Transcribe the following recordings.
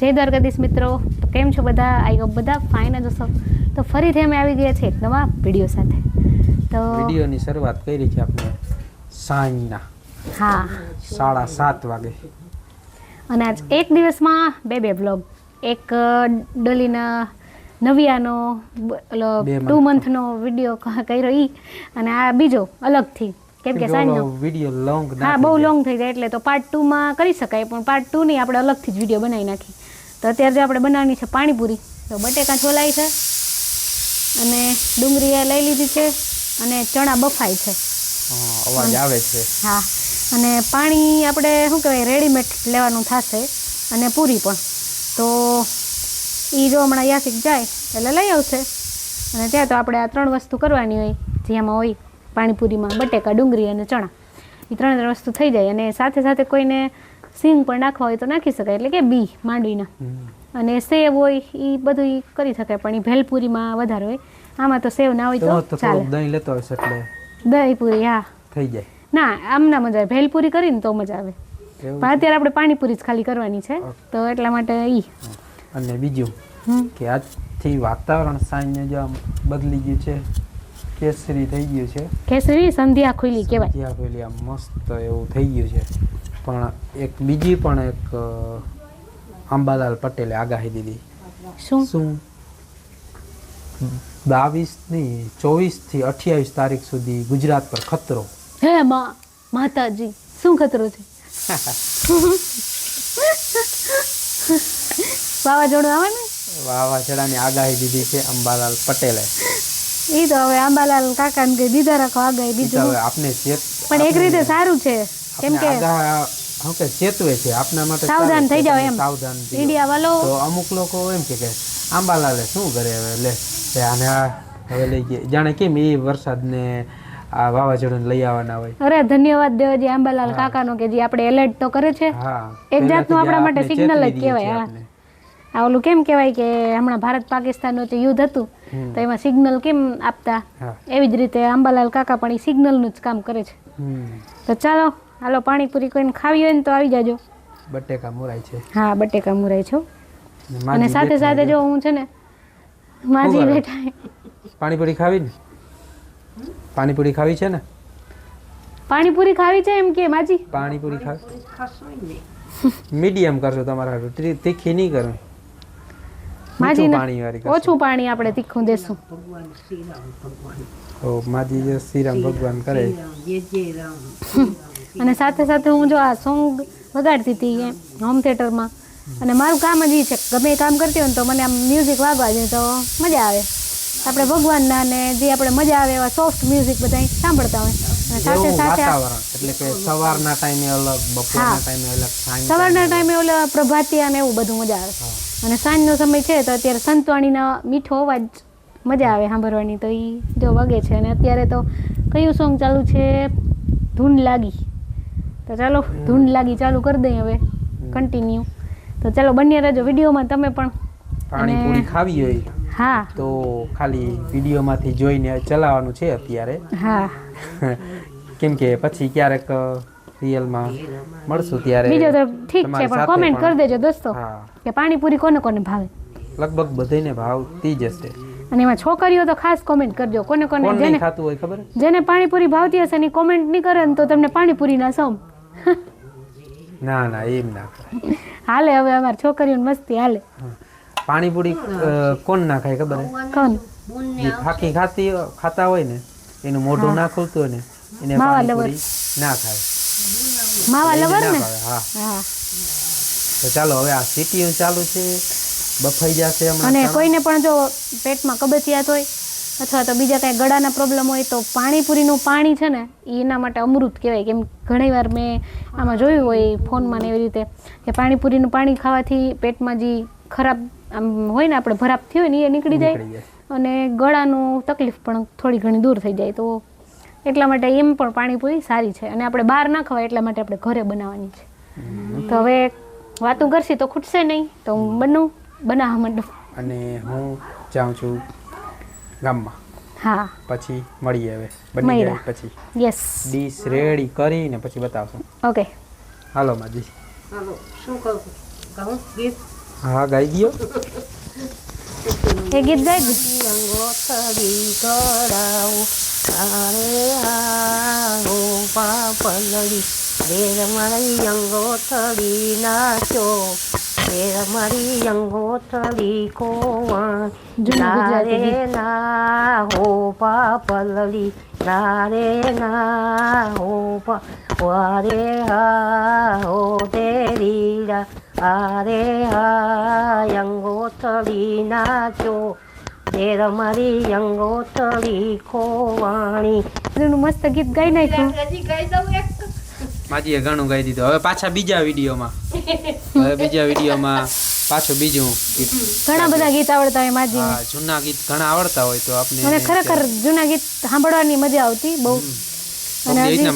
જય દ્વારકાધીશ મિત્રો. તો કેમ છો બધા? આઈ હોપ બધા ફાઇન જ હશો. તો ફરીથી અમે આવી ગયા છે એક નવા વીડિયો સાથે. તો વિડીયોની શરૂઆત કરી છે આપણે સાંજના હા. સાડા સાત વાગે. અને આજ એક દિવસમાં બે બે બ્લોગ એક ડલીના નવિયાનો ઓલો ટુ મંથનો વીડિયો કર્યો ઈ. અને આ બીજો અલગથી. કેમ કે સાંજનો. વીડિયો લોંગ હા બહુ લોંગ થઈ જાય એટલે તો પાર્ટ ટુમાં કરી શકાય પણ પાર્ટ ટુ નહીં આપણે અલગથી જ વીડિયો બનાવી નાખી. તો અત્યારે જે આપણે બનાવવાની છે પાણીપુરી તો બટેકા છોલાય છે અને ડુંગળી એ લઈ લીધી છે અને ચણા બફાય છે. અવાજ આવે છે. હા અને પાણી આપણે શું કહેવાય રેડીમેડ લેવાનું થશે અને પૂરી પણ. તો એ જો હમણાં યાસિક જાય એટલે લઈ આવશે. અને ત્યાં તો આપણે આ ત્રણ વસ્તુ કરવાની હોય જેમાં હોય પાણીપુરીમાં બટેકા ડુંગળી અને ચણા. એ ત્રણ ત્રણ વસ્તુ થઈ જાય અને સાથે સાથે કોઈને સિંગ પણ નાખવા હોય તો નાખી શકાય. એટલે કે બી માંડવીના અને સેવ હોય એ બધું એ કરી શકાય પણ એ ભેલપુરીમાં વધારે હોય. આમાં તો સેવ ના હોય તો ચાલે. દહીં લેતો હશે એટલે દહીં પૂરી હા. થઈ જાય. ના આમ ના મજા આવે. ભેલપુરી કરીને તો મજા આવે. પણ અત્યારે આપણે પાણીપુરી જ ખાલી કરવાની છે તો એટલા માટે ઈ. અને બીજું કે આજથી વાતાવરણ સાંજને જો આમ બદલી ગયું છે કેસરી થઈ ગયું છે. કેસરી સંધ્યા ખુલી કહેવાય. સંધ્યા ખુલી આમ મસ્ત એવું થઈ ગયું છે. પણ એક બીજી પણ એક અંબાલાલ પટેલે આગાહી દીધી. શું? શું? બાવીસની ચોવીસથી અઠ્યાવીસ તારીખ સુધી ગુજરાત પર ખતરો. હે માં માતાજી શું ખતરો છે? વાવાઝોડું આવે ને? વાવાઝોડાની આગાહી દીધી છે અંબાલાલ પટેલે. એ તો હવે આંબાલાલ કાકાને કઈ દીધા રાખો આગાહી બીજું હવે આપને ચેત પણ એક રીતે સારું છે કેમ કે હું શું કે ચેતવે છે આપના માટે સાવધાન થઈ જાવ એમ. સાવધાન થઈ વાલો તો અમુક લોકો એમ કે કે આંબાલાલે શું કરે હવે? લે આને હવે લઈ ગયા. જાણે કેમ એ વરસાદને આ વાવાઝોડું લઈ આવવાના હોય? અરે ધન્યવાદ દેવજી આંબાલાલ કાકાનો કે જે આપણે એલર્ટ તો કરે છે. એક જાતનું આપણા માટે સિગ્નલ જ કહેવાય, હા. આ ઓલું કેમ કહેવાય કે હમણાં ભારત પાકિસ્તાનનું જે યુદ્ધ હતું તો એમાં સિગ્નલ કેમ આપતા? એવી જ રીતે અંબાલાલ કાકા પણ એ સિગ્નલનું જ કામ કરે છે. તો ચાલો હાલો પાણીપુરી કોઈને ખાવી હોય ને તો આવી જાજો. બટેકા મુરાય છે. હા બટેકા મુરાય છો અને સાથે સાથે જો હું છે ને માજી? બેઠા પાણીપુરી ખાવી ને? પાણીપુરી ખાવી છે ને? પાણીપુરી ખાવી છે એમ કે માજી? પાણીપુરી ખાવી મીડિયમ કરશો તમારા તીખી નહીં કરો. માજી ઓછું પાણી આપણે તીખું દેશું. ઓ માજી જે શ્રીરામ ભગવાન કરે. અને સાથે સાથે હું જો આ સોંગ વગાડતી હતી હોમ થિયેટરમાં. અને મારું કામ જ એ છે. ગમે કામ કરતી હોય ને તો મને આમ મ્યુઝિક વાગવા જોઈએ તો મજા આવે. આપણે ભગવાનના ને જે આપણે મજા આવે એવા સોફ્ટ મ્યુઝિક બધા સાંભળતા હોય. અને સાથે સાથે એટલે કે સવારના ટાઈમે અલગ બપોરના. ટાઈમે અલગ સવારના ટાઈમે ઓલા પ્રભાતિયા ને એવું બધું મજા આવે. અને સાંજનો સમય છે તો અત્યારે સંતવાણીના મીઠો અવાજ મજા આવે સાંભળવાની તો એ જો વાગે છે અને અત્યારે તો કયું સોંગ ચાલુ છે? ધૂન લાગી. તો ચાલો ધૂન લાગી ચાલુ કરી દઈએ હવે. કન્ટિન્યુ તો ચાલો બંને રહેજો વિડીયોમાં તમે પણ. પાણીપુરી ખાવી હોય હા. તો ખાલી વિડીયોમાંથી જોઈને ચલાવવાનું છે અત્યારે. હા. કેમ કે પછી ક્યારેક રિયલમાં મળશું ત્યારે બીજો તો ઠીક છે પણ કોમેન્ટ કરી દેજો દોસ્તો કે પાણીપુરી કોને કોને ભાવે? લગભગ બધાને ભાવતી જ હશે. અને એમાં છોકરીઓ તો ખાસ કોમેન્ટ કરજો કોને કોને જેને ખાતું હોય ખબર? જેને પાણીપુરી ભાવતી હશે એની કોમેન્ટ નહીં કરે તો તમને પાણીપુરી ના સમ. ના ના એમ ના હાલે હવે અમાર છોકરીઓને મસ્તી હાલે. પાણીપુરી કોણ ના ખાય ખબર? કોણ? ફાકી ખાતી ખાતા હોય ને એનું મોઢું ના ખુલતું હોય ને એને પાણીપુરી ના ખાય. માવા લવર ને હા. તો ચાલો હવે આ સીટીયું ચાલુ છે. બફાઈ જશે અને કોઈને પણ જો પેટમાં કબજિયાત હોય અથવા તો બીજા કાંઈ ગળાના પ્રોબ્લેમ હોય તો પાણીપુરીનું પાણી છે ને એના માટે અમૃત કહેવાય. કેમ ઘણી વાર મેં આમાં જોયું હોય ફોનમાં ને એવી રીતે કે પાણીપુરીનું પાણી ખાવાથી પેટમાં જે ખરાબ આમ હોય ને આપણે ભરાપ થયો હોય ને એ નીકળી જાય. અને ગળાનું તકલીફ પણ થોડી ઘણી દૂર થઈ જાય. તો એટલા માટે એમ પણ પાણીપુરી સારી છે. અને આપણે બહાર ના ખવાય એટલા માટે આપણે ઘરે બનાવવાની છે. તો હવે વાતું કરશી તો ખૂટશે નહીં. તો હું બનું બનાવવા માંડું અને હું જાઉં છું ગામમાં. હા. પછી મળીએ હવે. બની. જાય પછી. યસ ડીશ રેડી કરીને પછી બતાવશું. ઓકે હાલો માજી. હાલો શું કહું કહું ગીત? હા ગાઈ ગયો. એ ગીત ગાઈ દે અંગોથડી કરાવો તારે આવો પાપલડી રે મારી અંગોથડી નાચો મારી અંગોથડી કોવા. નારે. ના હોપા પાપલડી નારે ના હોપા વારે હા હો તેરીડા આરે હા અંગોથડી નાચો તેર મારી અંગોથડી ખોવાણી. મસ્ત ગીત ગાઈ નાખ્યું. માજીએ ઘણું ગાઈ દીધું. હવે પાછા બીજા વિડીયોમાં. હવે બીજા વિડીયોમાં પાછું બીજું ગીત ઘણા બધા ગીત આવડતા હોય માજી. હા જૂના ગીત ઘણા આવડતા હોય તો આપણે મને ખરેખર જૂના ગીત સાંભળવાની મજા આવતી બહુ. અને હજી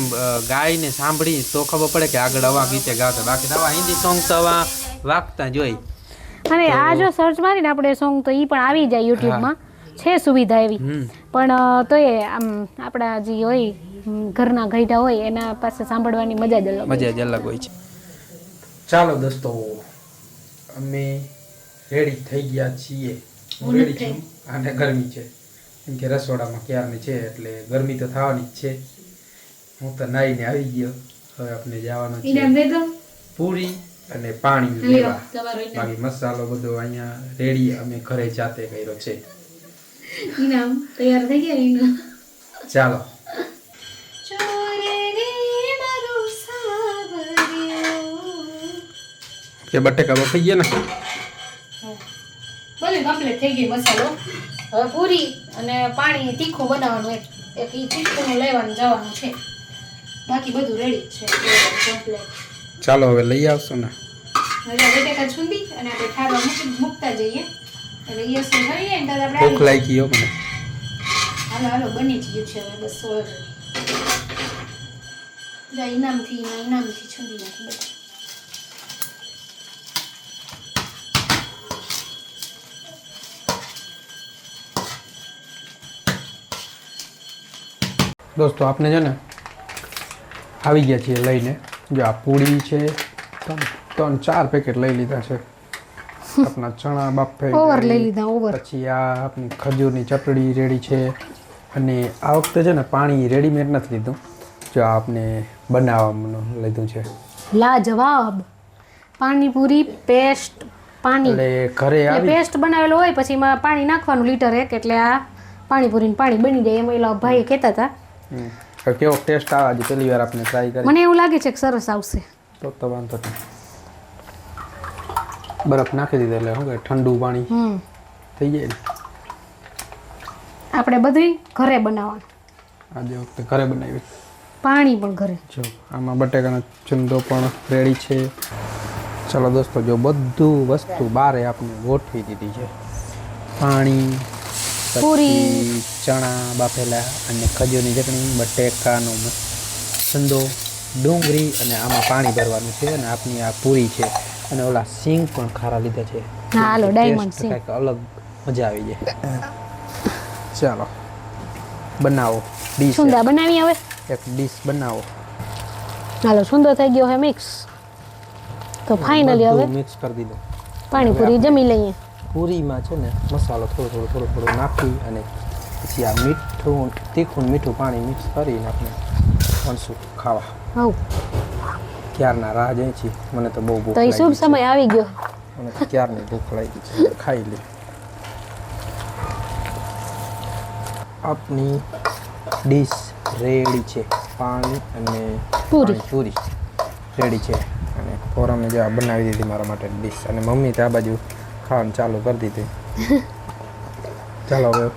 ગાઈને સાંભળી તો ખબર પડે કે આગળ આવા ગીતે ગાતા. બાકી તો આવા હિન્દી સોંગ તો આવા વાગતા જોઈ અને આ જો સર્ચ મારીને આપણે સોંગ તો એ પણ આવી જાય યુટ્યુબમાં. છે સુવિધા એવી. પણ તોય આમ આપણા જે હોય ઘરના ઘયડા હોય એના પાસે સાંભળવાની મજા જ અલગ મજા જ અલગ હોય છે. ચાલો દોસ્તો અમે રેડી થઈ ગયા છીએ. રેડી છું. અને ગરમી છે. કેમ કે રસોડામાં ક્યારની છે એટલે ગરમી તો થવાની જ છે. હું તો નાઈને આવી ગયો. હવે આપણે જવાનું છે પૂરી અને પાણી લેવા. બાકી મસાલો બધો અહીંયા રેડી અમે ઘરે જાતે કર્યો છે. તૈયાર થઈ ગયા ચાલો કે બટેકા બફાઈ ગયા ને ભલે કમ્પ્લીટ થઈ ગઈ મસાલો હવે પૂરી અને પાણી તીખું બનાવવાનું એક એક ઈ તીખું લેવાનું જવાનું છે. બાકી બધું રેડી છે. કમ્પ્લીટ ચાલો હવે લઈ આવશો ને હવે બટેકા છૂંદી અને આપણે ઠારવા મૂકી મૂકતા જઈએ. એટલે જાય ને ત્યારે ભૂખ લાગી ગયો મને. હાલો હાલો બની જ ગયું છે હવે બસ ઓલરેડી ઇનામથી ઇનામથી છૂંદી નાખી બધું. દોસ્તો આપને છે ને આવી ગયા છીએ લઈને. જો આ પૂરી છે ત્રણ ત્રણ ચાર પેકેટ લઈ લીધા છે. આપણા ચણા બાફે ઓવર લઈ લીધા ઓવર પછી આ આપણી ખજૂરની ચટણી રેડી છે. અને આ વખતે છે ને પાણી રેડીમેડ નથી લીધું. જો આપને બનાવવાનું લીધું છે. લાજવાબ. પાણીપુરી પેસ્ટ પાણી. એટલે ઘરે આવી પેસ્ટ બનાવેલો હોય પછી એમાં પાણી નાખવાનું લીટર એક એટલે આ પાણીપુરીનું પાણી બની જાય એમાં એલા ભાઈ કહેતા હતા. કેવો ટેસ્ટ આવે આજે પહેલી વાર આપણે ટ્રાય કરી. મને એવું લાગે છે કે સરસ આવશે. તો તો વાંધો નહીં. બરફ નાખી દીધો એટલે શું કે ઠંડુ પાણી થઈ જાય ને. આપણે બધું ઘરે બનાવવાનું. આજે વખતે ઘરે બનાવી પાણી પણ ઘરે. જો આમાં બટેકાનો ચંદો પણ રેડી છે. ચાલો દોસ્તો જો બધું વસ્તુ બારે આપણે ગોઠવી દીધી છે. પાણી પૂરી. ચણા બાફેલા અને ખજૂરની ચટણી બટેકાનો ચંદો ચુંદો ડુંગળી અને આમાં પાણી ભરવાનું છે અને આપની આ પૂરી છે. અને ઓલા સિંગ પણ ખારા લીધા છે. હાલો, ડાયમંડ સિંગ. કાંઈક અલગ મજા આવી જાય. ચાલો. બનાવો. ડીશ સુંદા બનાવી હવે? એક ડીશ બનાવો. હાલો સુંદર થઈ ગયો હે મિક્સ તો ફાઇનલી હવે મિક્સ કરી દીધું. પાણીપુરી જમી લઈએ. પૂરીમાં છે ને મસાલો થોડો થોડો થોડો થોડો નાખી અને પછી આ મીઠું તીખું મીઠું પાણી મિક્સ કરીને આપણે મળશું ખાવા. હવ. ક્યારના રાહ જઈ છીએ મને તો બહુ ભૂખ તો એ લાગી શુભ સમય આવી ગયો. મને તો ક્યારની ભૂખ લાગી છે? ખાઈ લે. આપની ડીશ રેડી છે. પાણી અને પૂરી. પૂરી. રેડી છે. અને ફોરમે જે આ બનાવી દીધી મારા માટે ડીશ. અને મમ્મી તો આ બાજુ ખાવાનું ચાલુ કરી દીધી. ચાલો હવે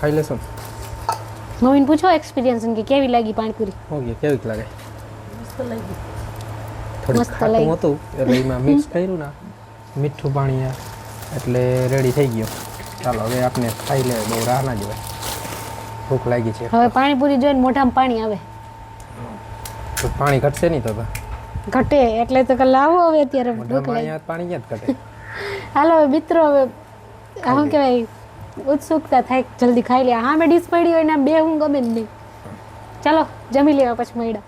ખાઈ લેશો? મમ્મીને પૂછો એક્સપિરિયન્સ કે કેવી લાગી પાણીપુરી? ઓકે કેવી લાગે? મસ્ત ખાટું હતું એટલે એમાં મિક્સ કર્યું ને મીઠું પાણી એટલે રેડી થઈ ગયું. ચાલો હવે આપણે ખાઈ લે બહુ રાહ ના જોવાય. ભૂખ લાગી છે. હવે પાણીપુરી જોઈને મોઢામાં પાણી આવે. તો પાણી ઘટશે નહીં તો ઘટે એટલે તો કે લાવો હવે અત્યારે. ભૂખ લાગી. પાણી ક્યાં જ ઘટે? હાલો હવે મિત્રો હવે શું કહેવાય ઉત્સુકતા થાય જલ્દી ખાઈ લે. હા મેં ડીશ પડી હોય ને બે હું ગમે જ નહીં. ચાલો જમી લેવા પછી મળ્યા.